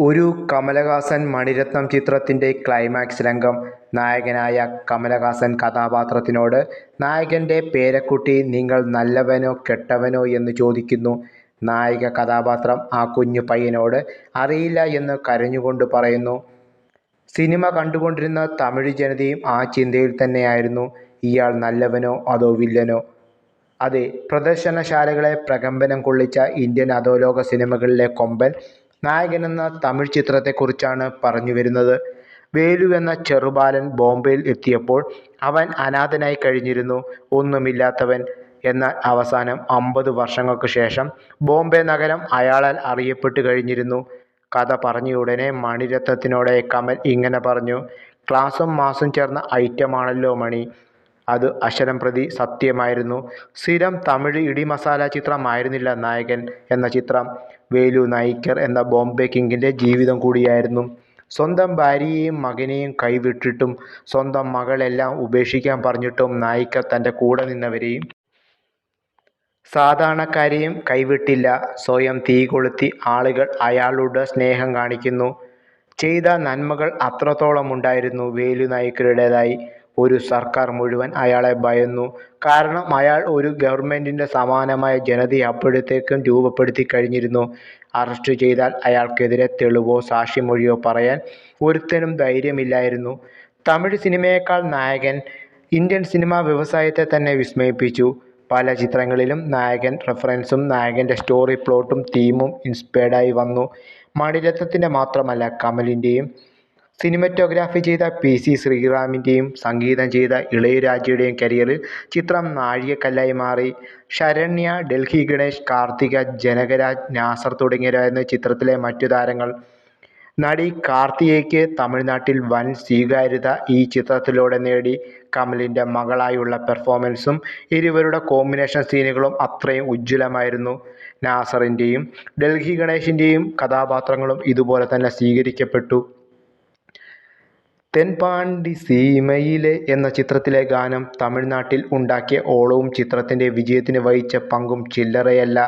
ഒരു കമലഹാസൻ മണിരത്നം ചിത്രത്തിന്റെ ക്ലൈമാക്സ് രംഗം. നായകനായ കമലഹാസൻ കഥാപാത്രത്തിനോട് നായകന്റെ പേരക്കുട്ടി നിങ്ങൾ നല്ലവനോ കെട്ടവനോ എന്ന് ചോദിക്കുന്നു. നായിക കഥാപാത്രം ആ കുഞ്ഞു പയ്യനോട് അറിയില്ല എന്ന് കരഞ്ഞുകൊണ്ട് പറയുന്നു. സിനിമ കണ്ടുകൊണ്ടിരുന്ന തമിഴ് ജനതയും ആ ചിന്തയിൽ തന്നെയായിരുന്നു. ഇയാൾ നല്ലവനോ അതോ വില്ലനോ? അതെ പ്രദർശനശാലകളെ പ്രകമ്പനം കൊള്ളിച്ച ഇന്ത്യൻ അധോലോക സിനിമകളിലെ കൊമ്പൻ നായകനെന്ന തമിഴ് ചിത്രത്തെക്കുറിച്ചാണ് പറഞ്ഞു വരുന്നത്. വേലു എന്ന ചെറുബാലൻ ബോംബെയിൽ എത്തിയപ്പോൾ അവൻ അനാഥനായി കഴിഞ്ഞിരുന്നു. ഒന്നുമില്ലാത്തവൻ എന്നാൽ അവസാനം അമ്പത് വർഷങ്ങൾക്ക് ശേഷം ബോംബെ നഗരം അയാളാൽ അറിയപ്പെട്ടു കഴിഞ്ഞിരുന്നു. കഥ പറഞ്ഞയുടനെ മണിരത്നത്തിനോടെ കമൽ ഇങ്ങനെ പറഞ്ഞു ക്ലാസും മാസും ചേർന്ന ഐറ്റമാണല്ലോ മണി. അത് അക്ഷരം പ്രതി സത്യമായിരുന്നു. സ്ഥിരം തമിഴ് ഇടിമസാല ചിത്രമായിരുന്നില്ല നായകൻ എന്ന ചിത്രം. വേലു നായിക്കർ എന്ന ബോംബെ കിങ്ങിന്റെ ജീവിതം കൂടിയായിരുന്നു. സ്വന്തം ഭാര്യയെയും മകനെയും കൈവിട്ടിട്ടും സ്വന്തം മകളെല്ലാം ഉപേക്ഷിക്കാൻ പറഞ്ഞിട്ടും നായിക്കർ തന്റെ കൂടെ നിന്നവരെയും സാധാരണക്കാരെയും കൈവിട്ടില്ല. സ്വയം തീ കൊളുത്തി ആളുകൾ അയാളുടെ സ്നേഹം കാണിക്കുന്നു. ചെയ്ത നന്മകൾ അത്രത്തോളം ഉണ്ടായിരുന്നു വേലു നായ്ക്കരുടേതായി. ഒരു സർക്കാർ മുഴുവൻ അയാളെ ഭയന്നു. കാരണം അയാൾ ഒരു ഗവൺമെന്റിന്റെ സമാനമായ ജനതയെ അപ്പോഴത്തേക്കും രൂപപ്പെടുത്തി കഴിഞ്ഞിരുന്നു. അറസ്റ്റ് ചെയ്താൽ അയാൾക്കെതിരെ തെളിവോ സാക്ഷിമൊഴിയോ പറയാൻ ഒരുത്തനും ധൈര്യമില്ലായിരുന്നു. തമിഴ് സിനിമയേക്കാൾ നായകൻ ഇന്ത്യൻ സിനിമാ വ്യവസായത്തെ തന്നെ വിസ്മയിപ്പിച്ചു. പല ചിത്രങ്ങളിലും നായകൻ റെഫറൻസും നായകന്റെ സ്റ്റോറി പ്ലോട്ടും തീമും ഇൻസ്പയർഡായി വന്നു. മണിരത്നത്തിന്റെ മാത്രമല്ല കമലിന്റെയും സിനിമറ്റോഗ്രാഫി ചെയ്ത പി സി ശ്രീറാമിന്റെയും സംഗീതം ചെയ്ത ഇളയരാജയുടെയും കരിയറിൽ ചിത്രം നാഴികക്കല്ലായി മാറി. ശരണ്യ ഡൽഹി ഗണേഷ് കാർത്തിക ജനകരാജ് നാസർ തുടങ്ങിയവരായിരുന്നു ചിത്രത്തിലെ മറ്റു താരങ്ങൾ. നടി കാർത്തികയ്ക്ക് തമിഴ്നാട്ടിൽ വൻ സ്വീകാര്യത ഈ ചിത്രത്തിലൂടെ നേടി. കമലിന്റെ മകളായുള്ള പെർഫോമൻസും ഇരുവരുടെ കോമ്പിനേഷൻ സീനുകളും അത്രയും ഉജ്ജ്വലമായിരുന്നു. നാസറിന്റെയും ഡൽഹി ഗണേഷിന്റെയും കഥാപാത്രങ്ങളും ഇതുപോലെ തന്നെ സ്വീകരിക്കപ്പെട്ടു. തെൻപാണ്ടി സീമയിലെ എന്ന ചിത്രത്തിലെ ഗാനം തമിഴ്നാട്ടിൽ ഉണ്ടാക്കിയ ഓളവും ചിത്രത്തിന്റെ വിജയത്തിന് വഹിച്ച പങ്കും ചില്ലറയല്ല.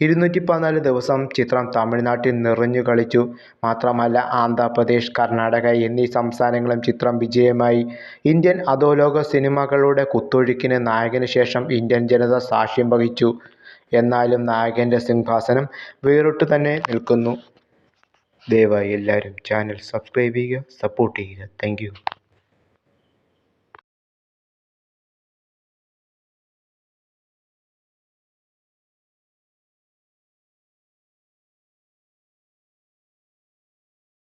ഇരുന്നൂറ്റി പതിനാല് ദിവസം ചിത്രം തമിഴ്നാട്ടിൽ നിറഞ്ഞു കളിച്ചു. മാത്രമല്ല ആന്ധ്രാപ്രദേശ് കർണാടക എന്നീ സംസ്ഥാനങ്ങളും ചിത്രം വിജയമായി. ഇന്ത്യൻ അധോലോക സിനിമകളുടെ കുത്തൊഴുക്കിന് നായകന് ശേഷം ഇന്ത്യൻ ജനത സാക്ഷ്യം വഹിച്ചു. എന്നാലും നായകന്റെ സിംഹാസനം വേറിട്ടു തന്നെ നിൽക്കുന്നു. ദയവായി എല്ലാവരും ചാനൽ സബ്സ്ക്രൈബ് ചെയ്യുക സപ്പോർട്ട് ചെയ്യുക. താങ്ക്